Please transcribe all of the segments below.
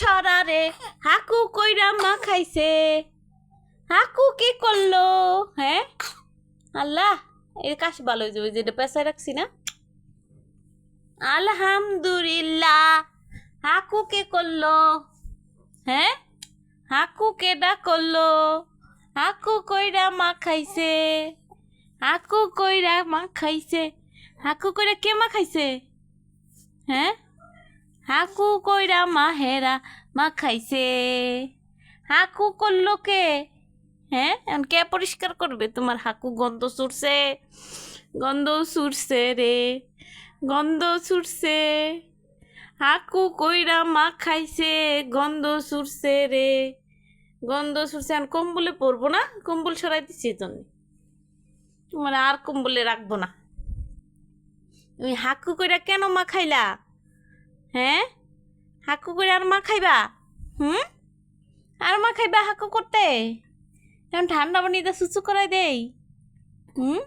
সরারে। হাকু কইরা মা খাইছে হাকু কি করল? হ্যাঁ? আল্লাহ এর কাশ ভালো হয়ে যাবে, যেটা পেশায় রাখছি না। আলহামদুলিল্লাহ। হাকু কে করল? হ্যাঁ? হাকু কেডা করল? হাকু কইরা মা খাইছে হাকু কইরা মা খাইছে হাকু কইরা কে মা খাইছে হ্যাঁ? হাকু কইরা মা হেরা মা খাইছে হাকু করল কে হ্যাঁ এখন কে পরিষ্কার করবে তোমার হাকু গন্ধ ছুটছে গন্ধ ছুটছে রে গন্ধ ছুটছে হাকু কইরা মা খাইছে গন্ধ ছুটছে রে গন্ধ ছুটছে এখন কম্বলে পরবো না কম্বল সরাই দিচ্ছি জন্য মানে আর কম্বলে রাখব না তুমি হাকু কইরা কেন মা খাইলা হ্যাঁ? হাকু করে আর মা খাইবা? হুম? আর মা খাইবা হাকু করতে? এখন ঠান্ডা পানি দিয়ে সুচু করাই দেই। হুম?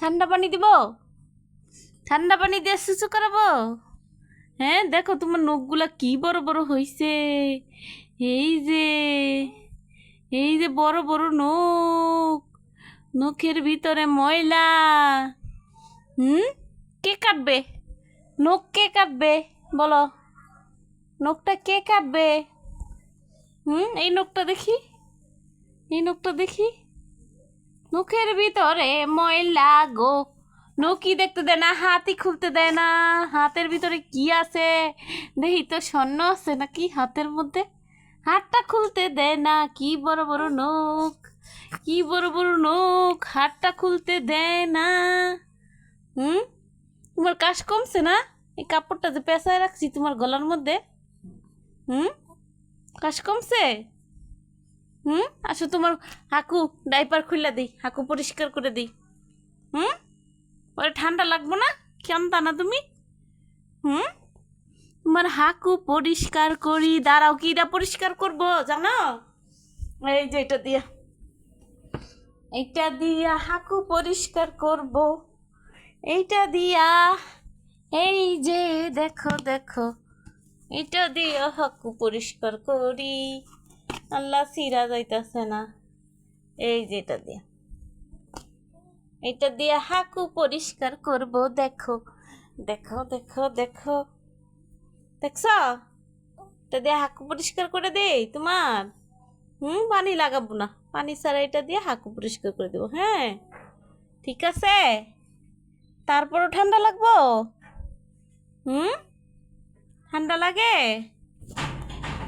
ঠান্ডা পানি দিব? ঠান্ডা পানি দিয়ে সুচু করাবো? হ্যাঁ দেখো তোমার নখগুলা কি বড় বড় হইছে। এই যে এই যে বড় বড় নখ। নখের ভিতরে ময়লা। হুম? কে কাটবে? নখ কে কাটবে? বলো। নখটা কে কাটবে? হুম, এই নখটা দেখি। এই নখটা দেখি। নখের ভিতরে ময়লা গো। নখি দেখতে দেয় না হাতি খুলতে দেয় না। হাতের ভিতরে কি আছে? দেখি তো স্বর্ণ আছে নাকি হাতের মধ্যে? হাতটা খুলতে দেয় না, কি বড় বড় নখ? কি বড় বড় নখ? হাতটা খুলতে দেয় না। হুম? তোমার কাশ কমছে না? এই কাপড়টা যে পেঁচায় রাখছি তোমার গলার মধ্যে, হুম? কাশ কমছে? হুম? আসো তোমার হাকু ডাইপার খুলে দিই, হাকু পরিষ্কার করে দিই, হুম? ওরে ঠান্ডা লাগবো না? কেমন না তুমি? হুম? তোমার হাকু পরিষ্কার করি, দাঁড়াও কিটা পরিষ্কার করব, জানো? এই যে এটা দিয়া। এইটা দিয়া হাকু পরিষ্কার করব। এইটা দিয়া, এই যে দেখো দেখো। এটা দিয়ে হাকু পরিষ্কার করি। আল্লাহ সিরা যাইতেছে না। এই যে এটা দিয়ে। এটা দিয়ে হাকু পরিষ্কার করব, দেখো। দেখো দেখো দেখো। দেখছ? এটা দিয়ে হাকু পরিষ্কার করে দেই তোমার? হুম, পানি লাগাবো না। পানি ছাড়া এটা দিয়ে হাকু পরিষ্কার করে দেবো হ্যাঁ? ঠিক আছে? তারপরও ঠান্ডা লাগবো? হুম? ঠান্ডা লাগে?